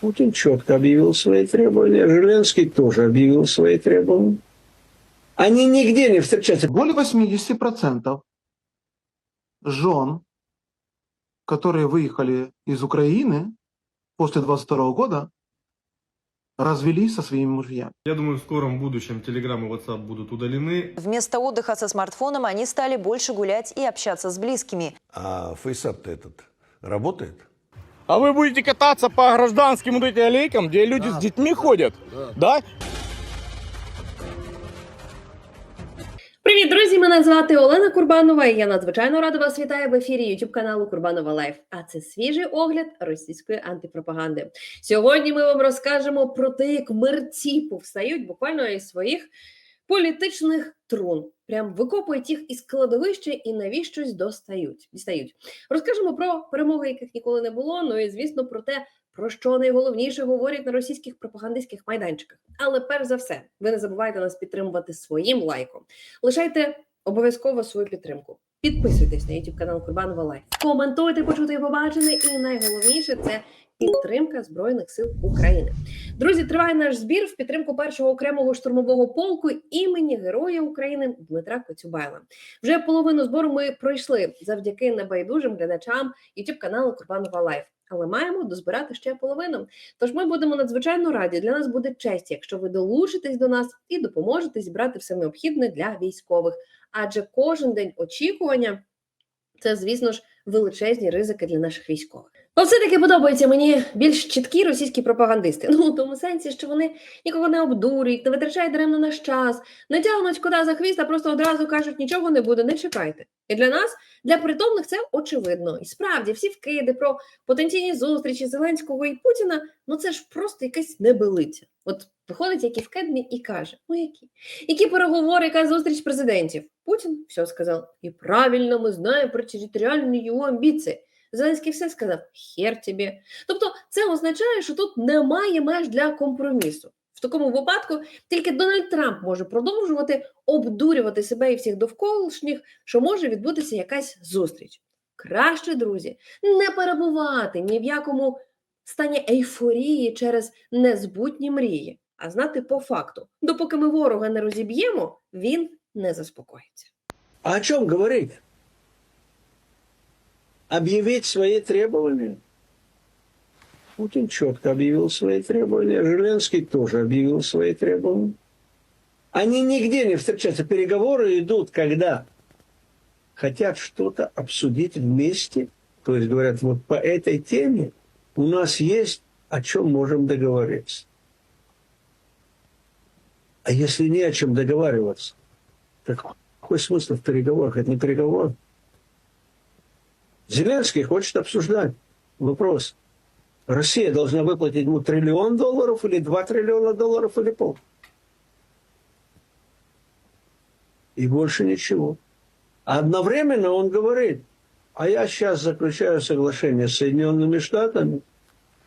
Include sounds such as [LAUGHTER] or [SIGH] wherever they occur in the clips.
Путин четко объявил свои требования, Зеленский тоже объявил свои требования. Они нигде не встречаются. Более 80% жен, которые выехали из Украины после 22 года, развелись со своими мужьями. Я думаю, в скором будущем Telegram и WhatsApp будут удалены. Вместо отдыха со смартфоном они стали больше гулять и общаться с близкими. А фейсап-то этот работает? А вы будете кататься по гражданским вот этим аллейкам, где люди с детьми ходят? Да? Привіт, друзі! Мене звати Олена Курбанова. і Я надзвичайно рада вас вітаю в ефірі YouTube каналу Курбанова Лайф. А це свіжий огляд російської антипропаганди. Сьогодні ми вам розкажемо про те, як мерці повстають буквально із своїх політичних трун. Прям викопують їх із кладовища і навіщось достають. Дістають. Розкажемо про перемоги, яких ніколи не було. Ну і звісно про те, про що найголовніше говорять на російських пропагандистських майданчиках. Але перш за все, ви не забувайте нас підтримувати своїм лайком. Лишайте обов'язково свою підтримку. Підписуйтесь на YouTube канал Курбанова Лайф. Коментуйте, почути і побачене. І найголовніше це підтримка Збройних сил України. Друзі, триває наш збір в підтримку першого окремого штурмового полку імені Героя України Дмитра Коцюбайла. Вже половину збору ми пройшли завдяки небайдужим глядачам YouTube каналу Курбанова Лайф. Але маємо дозбирати ще половину. Тож ми будемо надзвичайно раді. Для нас буде честь, якщо ви долучитесь до нас і допоможете зібрати все необхідне для військових. Адже кожен день очікування це, звісно ж, величезні ризики для наших військових. Але все-таки подобаються мені більш чіткі російські пропагандисти. Ну, у тому сенсі, що вони нікого не обдурюють, не витрачають даремно наш час, не тягнуть кота за хвіст, а просто одразу кажуть, нічого не буде, не чекайте. І для нас, для притомних, це очевидно. І справді, всі вкиди про потенційні зустрічі Зеленського і Путіна, ну це ж просто якась небелиця. От виходить, який вкидний і каже: ну які? Які переговори, яка зустріч президентів? Путін все сказав. І правильно ми знаємо про територіальні його амбіції. Зеленський все сказав хер тобі. Тобто, це означає, що тут немає меж для компромісу. В такому випадку тільки Дональд Трамп може продовжувати обдурювати себе і всіх довколишніх, що може відбутися якась зустріч. Краще, друзі, не перебувати ні в якому стані ейфорії через незбутні мрії, а знати по факту, допоки ми ворога не розіб'ємо, він не заспокоїться. А о чем говорить? Объявить свои требования? Путин четко объявил свои требования, Зеленский тоже объявил свои требования. Они нигде не встречаются. Переговоры идут, когда хотят что-то обсудить вместе. То есть говорят, вот по этой теме у нас есть о чем можем договориться. А если не о чем договариваться, так какой смысл в переговорах? Это не переговор. Зеленский хочет обсуждать вопрос. Россия должна выплатить ему триллион долларов или два триллиона долларов или пол. И больше ничего. А одновременно он говорит, а я сейчас заключаю соглашение с Соединенными Штатами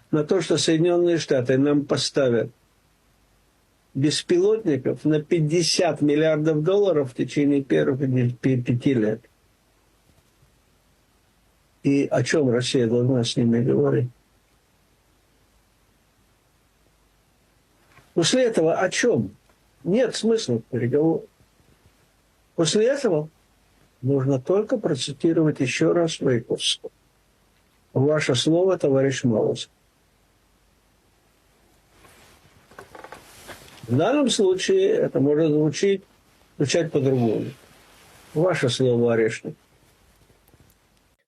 на то, что Соединенные Штаты нам поставят беспилотников на 50 миллиардов долларов в течение первых пяти лет. И о чем Россия должна с ними говорить? После этого о чем? Нет смысла переговоров. После этого нужно только процитировать еще раз Маяковского. Ваше слово, товарищ Маус. В данном случае это может звучить, звучать по-другому. Ваше слово, Орешник.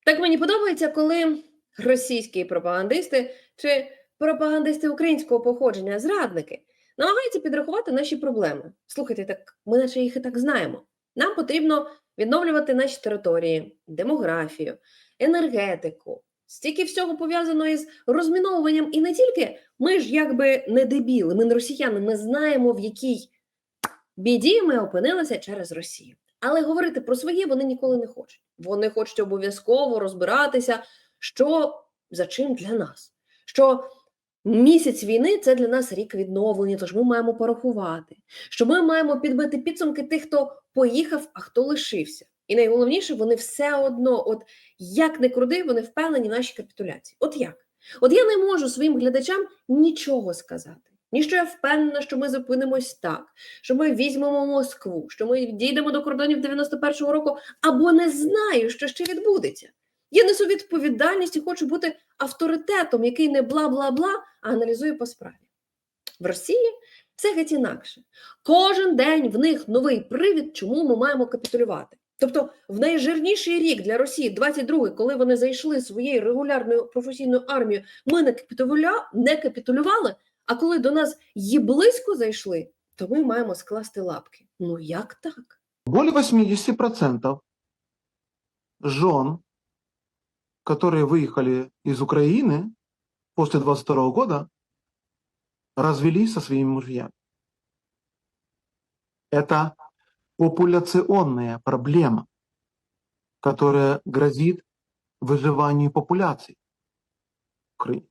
Так мені подобається, коли російські пропагандисти чи пропагандисти українського походження, зрадники, намагаються підрахувати наші проблеми. Слухайте, так ми наче їх і так знаємо. Нам потрібно відновлювати наші території, демографію, енергетику. Стільки всього пов'язано із розміновуванням, і не тільки ми ж якби не дебіли, ми не росіяни, ми знаємо, в якій біді ми опинилися через Росію. Але говорити про своє вони ніколи не хочуть. Вони хочуть обов'язково розбиратися, що за чим для нас. Що місяць війни це для нас рік відновлення, тож ми маємо порахувати, що ми маємо підбити підсумки тих, хто поїхав, а хто лишився. І найголовніше, вони все одно, от як не круди, вони впевнені в нашій капітуляції. От як? От я не можу своїм глядачам нічого сказати. Ні, що я впевнена, що ми зупинимось так, що ми візьмемо Москву, що ми дійдемо до кордонів 91-го року, або не знаю, що ще відбудеться. Я несу відповідальність і хочу бути авторитетом, який не бла-бла-бла, а аналізує по справі. В Росії все геть інакше. Кожен день в них новий привід, чому ми маємо капітулювати. Тобто, в найжирніший рік для Росії, 22-й, коли вони зайшли своєю регулярною професійною армією, ми не капітулювали. А коли до нас є близько зайшли, то ми маємо скласти лапки. Ну як так? Более 80% жен, которые выехали из Украины после 22 года, развелись со своими мужьями. Это популяционная проблема, которая грозит выживанию популяции в Украине.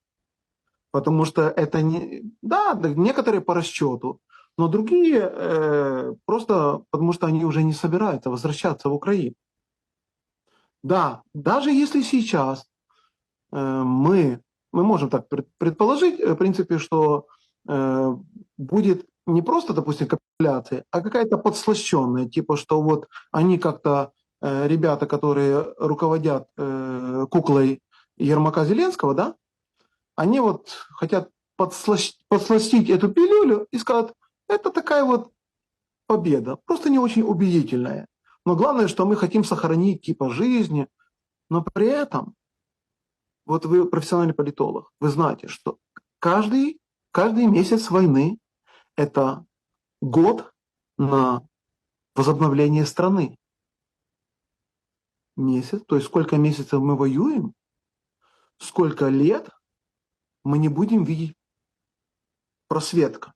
Потому что это не... Да, некоторые по расчету, но другие э, просто потому что они уже не собираются возвращаться в Украину. Да, даже если сейчас э, мы, мы можем так пред- предположить, э, в принципе, что э, будет не просто, допустим, капитуляция, а какая-то подслащенная, типа, что вот они как-то, э, ребята, которые руководят э, куклой Ермака Зеленского, да, они вот хотят подслащ- подсластить эту пилюлю и сказать, это такая вот победа, просто не очень убедительная. Но главное, что мы хотим сохранить типа жизни, но при этом, вот вы профессиональный политолог, вы знаете, что каждый, каждый месяц войны – это год на возобновление страны. Месяц, то есть сколько месяцев мы воюем, сколько лет мы не будем видеть просветка.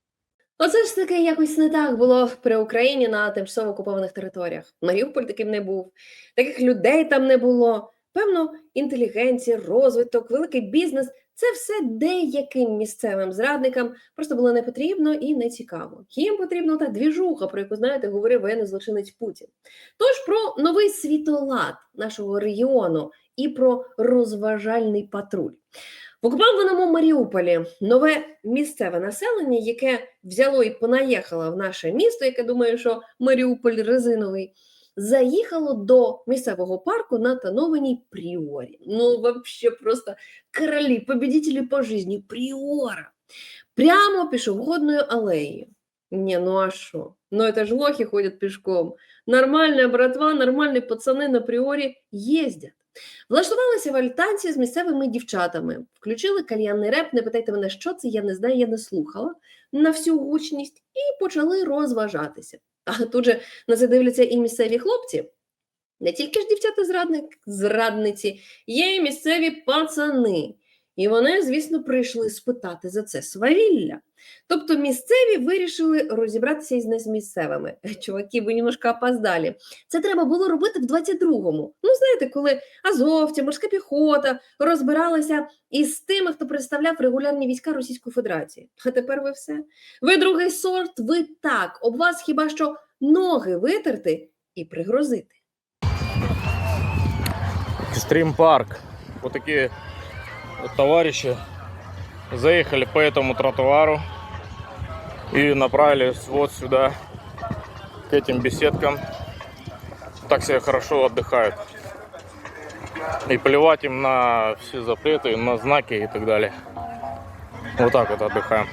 Оце ж таки якось не так було при Україні на тимчасово окупованих територіях. Маріуполь таким не був, таких людей там не було. Певно, інтелігенція, розвиток, великий бізнес це все деяким місцевим зрадникам просто було не потрібно і не цікаво. Їм потрібна та двіжуха, про яку знаєте, говорив воєнний злочинець Путін. Тож про новий світолад нашого регіону і про розважальний патруль. В окупованому Маріуполі нове місцеве населення, яке взяло і понаїхало в наше місто, яке думає, що Маріуполь резиновий, заїхало до місцевого парку на тонованій Пріорі. Ну, вообще просто королі, победителі по житті, Пріора. Прямо пішохідною алеєю. Не, ну а що? Ну это ж лохи ходят пешком. Нормальная братва, нормальні пацани на Пріорі їздять. Влаштувалися в альтанці з місцевими дівчатами, включили кальянний реп, не питайте мене, що це, я не знаю, я не слухала на всю гучність, і почали розважатися. А тут же на це дивляться і місцеві хлопці. Не тільки ж дівчата зрадник, зрадниці, є і місцеві пацани. І вони, звісно, прийшли спитати за це свавілля. Тобто місцеві вирішили розібратися із незмісцевими. [LAUGHS] Чуваки, ви немножко опоздалі. Це треба було робити в 22-му. Ну, знаєте, коли Азовці, морська піхота розбиралися із тими, хто представляв регулярні війська Російської Федерації. А тепер ви все. Ви другий сорт, ви так. Об вас хіба що ноги витерти і пригрозити. Экстрим парк. Вот товарищи заехали по этому тротуару и направились вот сюда, к этим беседкам. Так себя хорошо отдыхают. И плевать им на все запреты, на знаки и так далее. Вот так вот отдыхаем.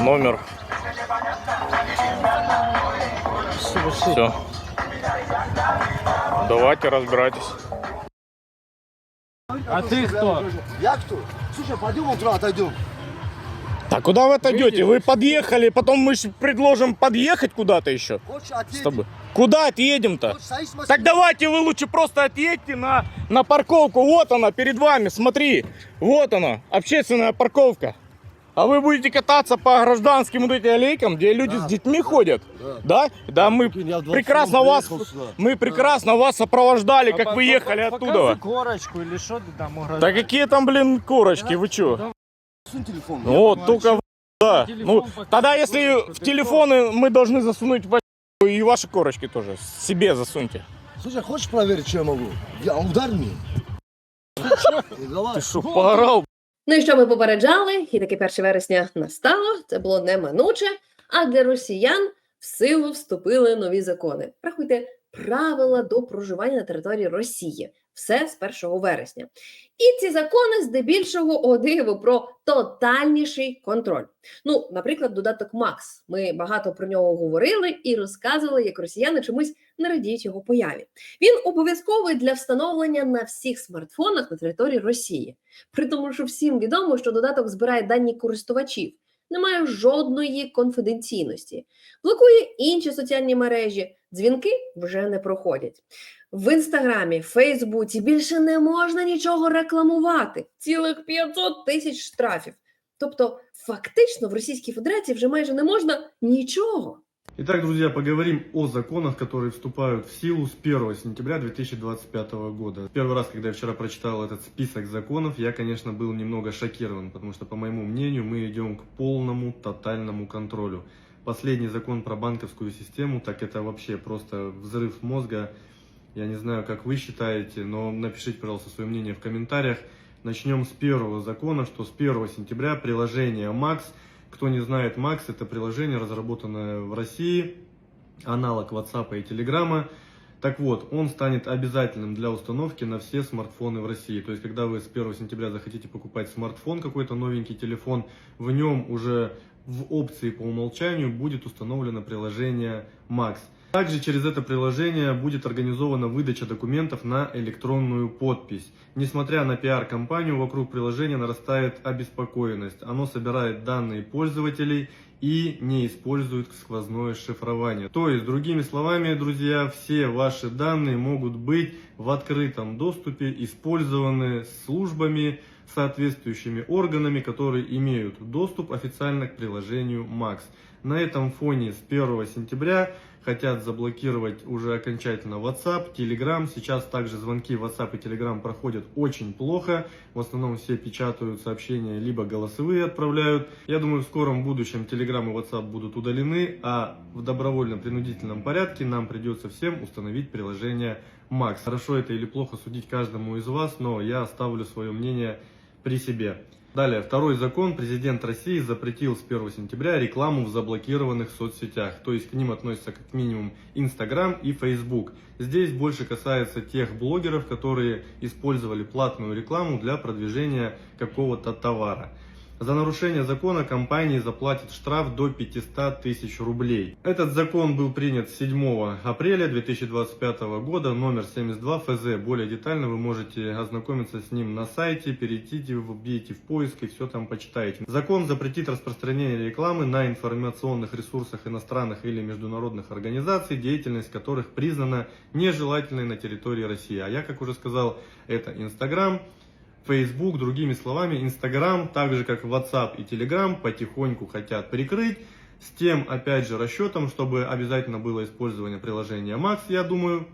Номер. Все. Давайте разбирайтесь. А ты кто? Я кто? Слушай, пойдем утро отойдем. Так куда вы отойдете? Вы подъехали, потом мы ж предложим подъехать куда-то еще Хочешь с отъедем? тобой. Куда отъедем-то? Хочешь садись в машину? Так давайте вы лучше просто отъедьте на, на парковку. Вот она перед вами, смотри. Вот она, общественная парковка. А вы будете кататься по гражданским вот этим аллейкам, где люди Да. с детьми ходят. Да. Да? Да, мы Прикинь, я в 22 прекрасно вас, сюда. мы прекрасно вас сопровождали, как вы ехали Показывай оттуда. корочку или что ты там угрожаешь? Да какие там, блин, корочки, вы чё? Сунь телефон. Вот, Ну, а только да. Телефон Ну, тогда если что в ты телефоны мы должны засунуть и ваши корочки тоже. Себе засуньте. Слушай, хочешь проверить, что я могу? Я, ударь меня. Ти що, поорав? Ну і що ми попереджали, і таки 1 вересня настало, це було неминуче, а для росіян в силу вступили нові закони. Рахуйте, правила до проживання на території Росії. Все з 1 вересня. І ці закони здебільшого о диво про тотальніший контроль. Ну, наприклад, додаток Макс. Ми багато про нього говорили і розказували, як росіяни чомусь не радіють його появі. Він обов'язковий для встановлення на всіх смартфонах на території Росії. При тому, що всім відомо, що додаток збирає дані користувачів, немає жодної конфіденційності, блокує інші соціальні мережі, дзвінки вже не проходять. В інстаграмі, Фейсбуці більше не можна нічого рекламувати. Цілих 500 тисяч штрафів. Тобто, фактично, в Російській Федерації вже майже не можна нічого. Итак, друзья, поговорим о законах, которые вступают в силу с 1 сентября 2025 года. Первый раз, когда я вчера прочитал этот список законов, я, конечно, был немного шокирован, потому что, по моему мнению, мы идем к полному, тотальному контролю. Последний закон про банковскую систему, так это вообще просто взрыв мозга. Я не знаю, как вы считаете, но напишите, пожалуйста, свое мнение в комментариях. Начнем с первого закона, что с 1 сентября приложение Max, кто не знает, Max это приложение, разработанное в России, аналог WhatsApp и Telegram. Так вот, он станет обязательным для установки на все смартфоны в России. То есть, когда вы с 1 сентября захотите покупать смартфон, какой-то новенький телефон, в нем уже в опции по умолчанию будет установлено приложение Max. Также через это приложение будет организована выдача документов на электронную подпись. Несмотря на пиар-компанию вокруг приложения нарастает обеспокоенность. Оно собирает данные пользователей и не использует сквозное шифрование. То есть, другими словами, друзья, все ваши данные могут быть в открытом доступе, использованы службами, соответствующими органами, которые имеют доступ официально к приложению Max. На этом фоне с 1 сентября хотят заблокировать уже окончательно WhatsApp, Telegram. Сейчас также звонки WhatsApp и Telegram проходят очень плохо. В основном все печатают сообщения, либо голосовые отправляют. Я думаю, в скором будущем Telegram и WhatsApp будут удалены, а в добровольно-принудительном порядке нам придется всем установить приложение Max. Хорошо это или плохо судить каждому из вас, но я оставлю свое мнение при себе. Далее, второй закон. Президент России запретил с 1 сентября рекламу в заблокированных соцсетях. То есть к ним относятся как минимум Инстаграм и Фейсбук. Здесь больше касается тех блогеров, которые использовали платную рекламу для продвижения какого-то товара. За нарушение закона компании заплатят штраф до 500 тысяч рублей. Этот закон был принят 7 апреля 2025 года, номер 72 ФЗ. Более детально вы можете ознакомиться с ним на сайте, перейдите, вбейте в поиск и все там почитаете. Закон запретит распространение рекламы на информационных ресурсах иностранных или международных организаций, деятельность которых признана нежелательной на территории России. А я, как уже сказал, это Инстаграм, Facebook, другими словами, Instagram, так же как WhatsApp и Telegram, потихоньку хотят прикрыть. С тем, опять же, расчетом, чтобы обязательно было использование приложения Max, я думаю,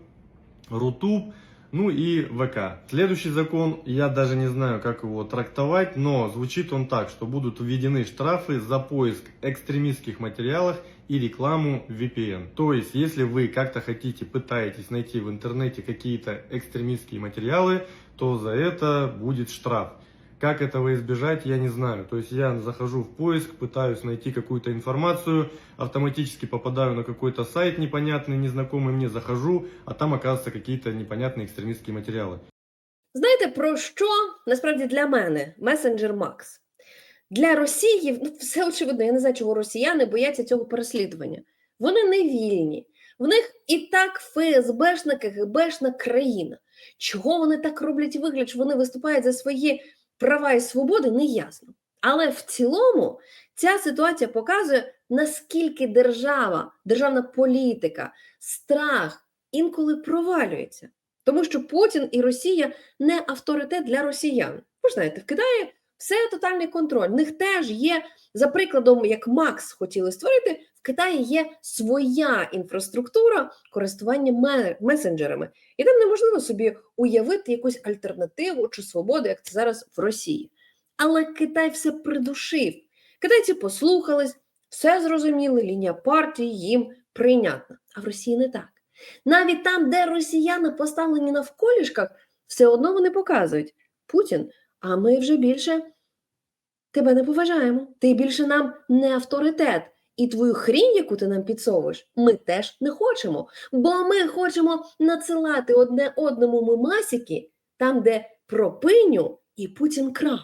Рутуб, ну и ВК. Следующий закон, я даже не знаю, как его трактовать, но звучит он так, что будут введены штрафы за поиск экстремистских материалов и рекламу VPN. То есть, если вы как-то хотите, пытаетесь найти в интернете какие-то экстремистские материалы, то за это будет штраф. Как этого избежать, я не знаю. То есть я захожу в поиск, пытаюсь найти какую-то информацию, автоматически попадаю на какой-то сайт непонятный, незнакомый мне, захожу, а там оказываются какие-то непонятные экстремистские материалы. Знаєте, про що насправді для мене месенджер Макс? Для Росії ну, все очевидно, я не знаю, чого росіяни бояться цього переслідування. Вони не вільні. В них і так ФСБшна, КГБшна країна. Чого вони так роблять вигляд, що вони виступають за свої права і свободи, не ясно. Але в цілому ця ситуація показує, наскільки держава, державна політика, страх інколи провалюється. Тому що Путін і Росія не авторитет для росіян. Ви ж знаєте, в Китаї все тотальний контроль. В них теж є, за прикладом, як Макс хотіли створити, в Китаї є своя інфраструктура користування месенджерами. І там неможливо собі уявити якусь альтернативу чи свободу, як це зараз в Росії. Але Китай все придушив. Китайці послухались, все зрозуміли, лінія партії їм прийнятна. А в Росії не так. Навіть там, де росіяни поставлені навколішках, все одно вони показують. Путін, а ми вже більше тебе не поважаємо. Ти більше нам не авторитет. І твою хрінь, яку ти нам підсовуєш, ми теж не хочемо. Бо ми хочемо надсилати одне одному мемасики там, де про пиню і Путін краб.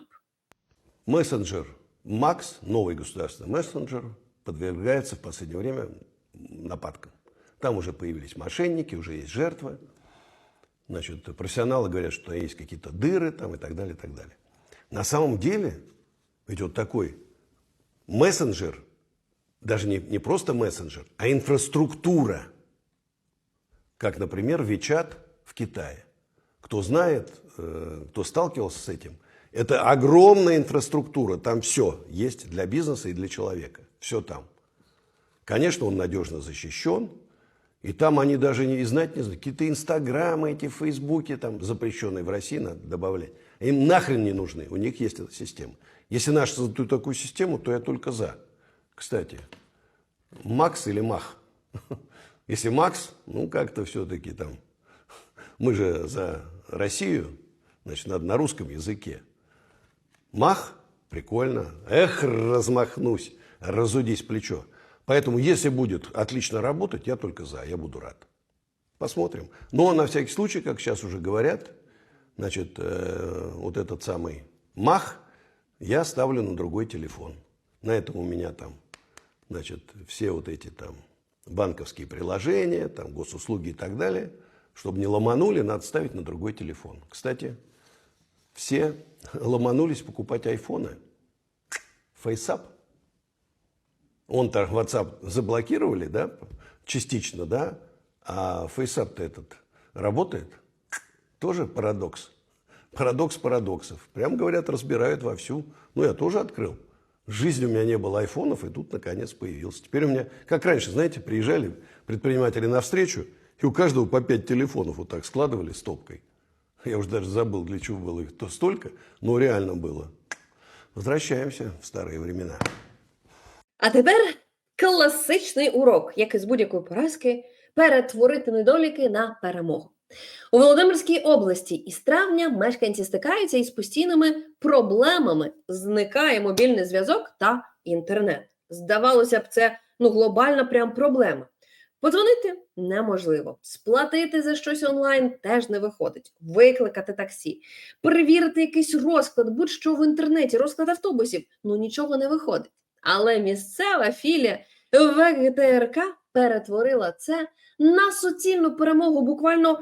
Мессенджер Макс, новый государственный мессенджер, подвергается в последнее время нападкам. Там уже появились мошенники, уже есть жертвы. Значит, профессионалы говорят, что есть какие-то дыры там и так далее, и так далее. На самом деле, ведь вот такой мессенджер, даже не, не просто мессенджер, а инфраструктура, как, например, Вичат в Китае. Кто знает, э, кто сталкивался с этим, это огромная инфраструктура, там все есть для бизнеса и для человека, все там. Конечно, он надежно защищен, и там они даже не знать не знают. Какие-то инстаграмы, эти фейсбуки, там, запрещенные в России, надо добавлять. Им нахрен не нужны, у них есть эта система. Если наши создадут такую систему, то я только за. Кстати, Макс или Мах? Если Макс, ну как-то все-таки там, мы же за Россию, значит, надо на русском языке. Мах, прикольно. Эх, размахнусь, разудись плечо. Поэтому, если будет отлично работать, я только за, я буду рад. Посмотрим. Но на всякий случай, как сейчас уже говорят, значит, э, вот этот самый Мах я ставлю на другой телефон. На этом у меня там, значит, все вот эти там банковские приложения, там госуслуги и так далее. Чтобы не ломанули, надо ставить на другой телефон. Кстати, все ломанулись покупать айфоны. FaceApp. Он-то WhatsApp заблокировали, да, частично, да, а FaceApp-то этот работает. Тоже парадокс. Парадокс парадоксов. Прям, говорят, разбирают вовсю. Ну, я тоже открыл. В жизни у меня не было айфонов, и тут, наконец, появился. Теперь у меня, как раньше, знаете, приезжали предприниматели на встречу, и у каждого по пять телефонов вот так складывали стопкой. Я уже даже забыл, для чего было их то столько, но реально было. Возвращаемся в старые времена. А тепер класичний урок, як із будь-якої поразки, перетворити недоліки на перемогу. У Володимирській області із травня мешканці стикаються із постійними проблемами. Зникає мобільний зв'язок та інтернет. Здавалося б, це ну глобальна прям проблема. Подзвонити неможливо, сплатити за щось онлайн теж не виходить, викликати таксі, перевірити якийсь розклад, будь-що в інтернеті, розклад автобусів. Ну нічого не виходить. Але місцева філія ВГТРК перетворила це на суцільну перемогу буквально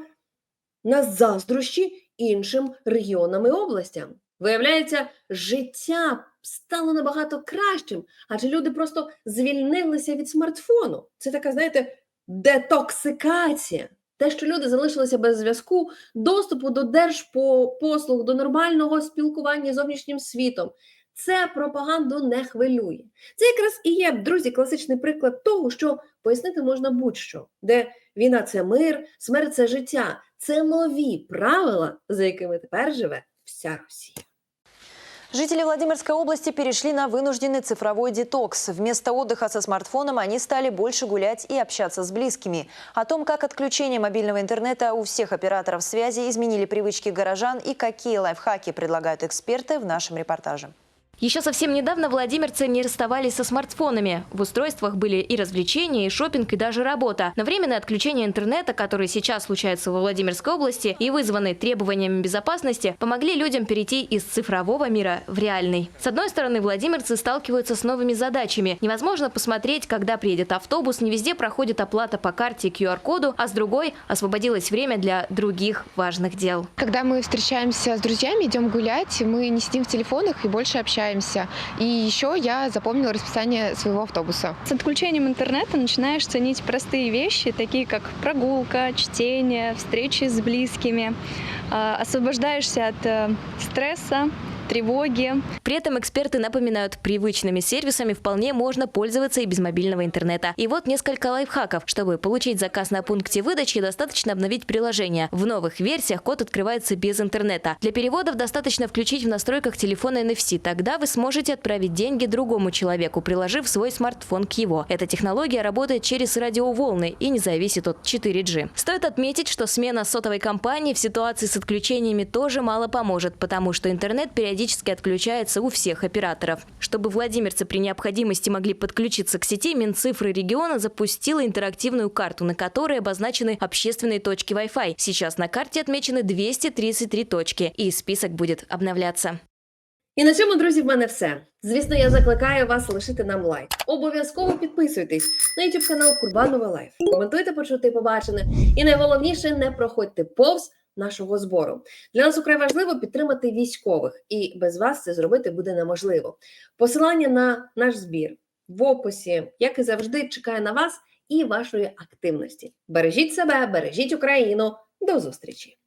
на заздрощі іншим регіонам і областям. Виявляється, життя стало набагато кращим, адже люди просто звільнилися від смартфону. Це така, знаєте, детоксикація. Те, що люди залишилися без зв'язку, доступу до держпослуг, до нормального спілкування з зовнішнім світом. Це пропаганду не хвилює. Це якраз і є, друзі, класичний приклад того, що пояснити можна будь-що, де війна це мир, смерть це життя. Це нові правила, за якими тепер живе вся Росія. Жители Владимирской области перешли на вынужденный цифровой детокс. Вместо отдыха со смартфоном они стали больше гулять и общаться с близкими. О том, как отключение мобильного интернета у всех операторов связи изменили привычки горожан и какие лайфхаки предлагают эксперты в нашем репортаже. Еще совсем недавно владимирцы не расставались со смартфонами. В устройствах были и развлечения, и шопинг, и даже работа. Но временное отключение интернета, которое сейчас случается во Владимирской области и вызваны требованиями безопасности, помогли людям перейти из цифрового мира в реальный. С одной стороны, владимирцы сталкиваются с новыми задачами. Невозможно посмотреть, когда приедет автобус, не везде проходит оплата по карте и QR-коду, а с другой освободилось время для других важных дел. Когда мы встречаемся с друзьями, идем гулять, мы не сидим в телефонах и больше общаемся. И еще я запомнила расписание своего автобуса. С отключением интернета начинаешь ценить простые вещи, такие как прогулка, чтение, встречи с близкими. Освобождаешься от э, стресса, тревоги. При этом эксперты напоминают, привычными сервисами вполне можно пользоваться и без мобильного интернета. И вот несколько лайфхаков. Чтобы получить заказ на пункте выдачи, достаточно обновить приложение. В новых версиях код открывается без интернета. Для переводов достаточно включить в настройках телефона NFC. Тогда вы сможете отправить деньги другому человеку, приложив свой смартфон к его. Эта технология работает через радиоволны и не зависит от 4G. Стоит отметить, что смена сотовой компании в ситуации с отключениями тоже мало поможет, потому что интернет периодически отключается у всех операторов. Чтобы владимирцы при необходимости могли подключиться к сети, Минцифры региона запустила интерактивную карту, на которой обозначены общественные точки Wi-Fi. Сейчас на карте отмечены 233 точки, и список будет обновляться. І на цьому, друзі, в мене все. Звісно, я закликаю вас лишити нам лайк. Обов'язково підписуйтесь на YouTube канал Курбанова Лайф. Коментуйте, почути і побачене. І найголовніше, не проходьте повз Нашого збору. Для нас украй важливо підтримати військових, і без вас це зробити буде неможливо. Посилання на наш збір в описі, як і завжди, чекає на вас і вашої активності. Бережіть себе, бережіть Україну. До зустрічі!